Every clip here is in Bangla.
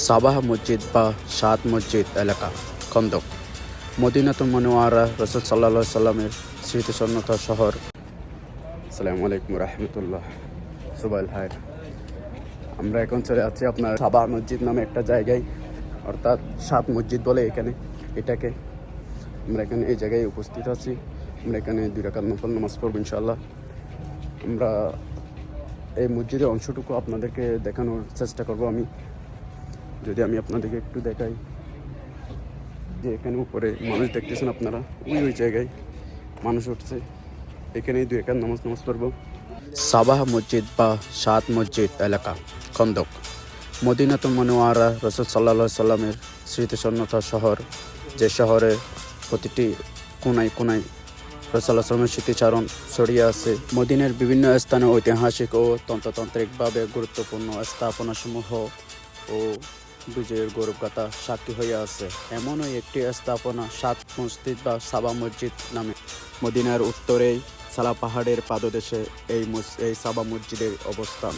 সাবাহ মসজিদ বা সাত মসজিদ এলাকা, খন্দক। মদিনাতুল মনোয়ারা রসদ সাল্লা সাল্লামের স্মৃতিসন্নতা শহর। আসসালামু আলাইকুম রহমতুল্লাহ। সুবাইল হায় আমরা এখন চলে আছি আপনার সাবাহ মসজিদ নামে একটা জায়গায়, অর্থাৎ সাত মসজিদ বলে এখানে, এটাকে। আমরা এখানে এই জায়গায় উপস্থিত আছি। আমরা এখানে দুই রাকাত নফল নামাজ পড়ব ইনশাল্লাহ আমরা এই মসজিদের অংশটুকু আপনাদেরকে দেখানোর চেষ্টা করব আমি। যদি আমি আপনাদেরকে একটু দেখাই যে এখানে উপরে মানুষ দেখতেছেন আপনারা, ওই ওই জায়গায় মানুষ উঠছে। এখানেই দুই একার নামাজ নামাজ পড়ব। সাবাহ মসজিদ বা সাত মসজিদ এলাকা, খন্দক। মদিনাতুল মনোয়ারা রসদ সাল্লা সাল্লামের স্মৃতিসন্নতা শহর, যে শহরে প্রতিটি কোনায় কোনায় রসাল্লাহ স্মৃতিচারণ ছড়িয়ে আছে। মদিনের বিভিন্ন স্থানে ঐতিহাসিক ও তন্ত্রতান্ত্রিকভাবে গুরুত্বপূর্ণ স্থাপনাসমূহ ও বিজয়ের গৌরবগাথা সাক্ষী হয়ে আছে। এমনই একটি স্থাপনা সাত মসজিদ বা সাবা মসজিদ নামে। মদিনার উত্তরেই সালা পাহাড়ের পাদদেশে এই এই সাবা মসজিদের অবস্থান।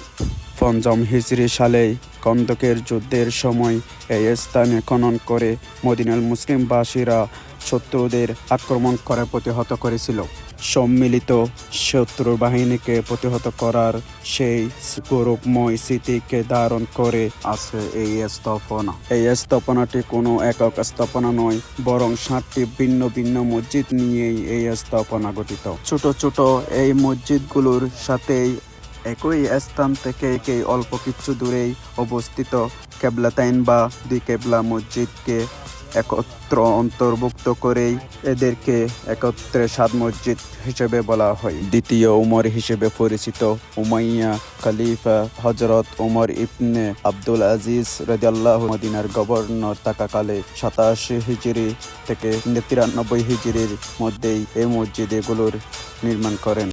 পঞ্চম হিজরি সালে কন্দকের যুদ্ধের সময় এই স্থানে খনন করে মদিনার মুসলিমবাসীরা শত্রুদের আক্রমণ করে প্রতিহত করেছিল। সম্মিলিত শত্রু বাহিনীকে প্রতিহত করার সেই গৌরবময় স্মৃতিকে ধারণ করে আছে এই স্থাপনা। এই স্থাপনাটি কোনো একক স্থাপনা নয়, বরং সাতটি ভিন্ন ভিন্ন মসজিদ নিয়েই এই স্থাপনা গঠিত। ছোট ছোট এই মসজিদগুলোর সাথেই একই স্থান থেকে একই অল্প কিছু দূরেই অবস্থিত কেবলাতাইন বা দুই কেবলা মসজিদকে একত্র অন্তর্ভুক্ত করেই এদেরকে একত্রে সাত মসজিদ হিসেবে বলা হয়। দ্বিতীয় উমর হিসেবে পরিচিত উমাইয়া খলিফা হজরত উমর ইবনে আব্দুল আজিজ রাজিয়াল্লাহ মদিনার গভর্নর থাকাকালে সাতাশি হিজরি থেকে তিরানব্বই হিজরির মধ্যেই এই মসজিদ এগুলোর নির্মাণ করেন।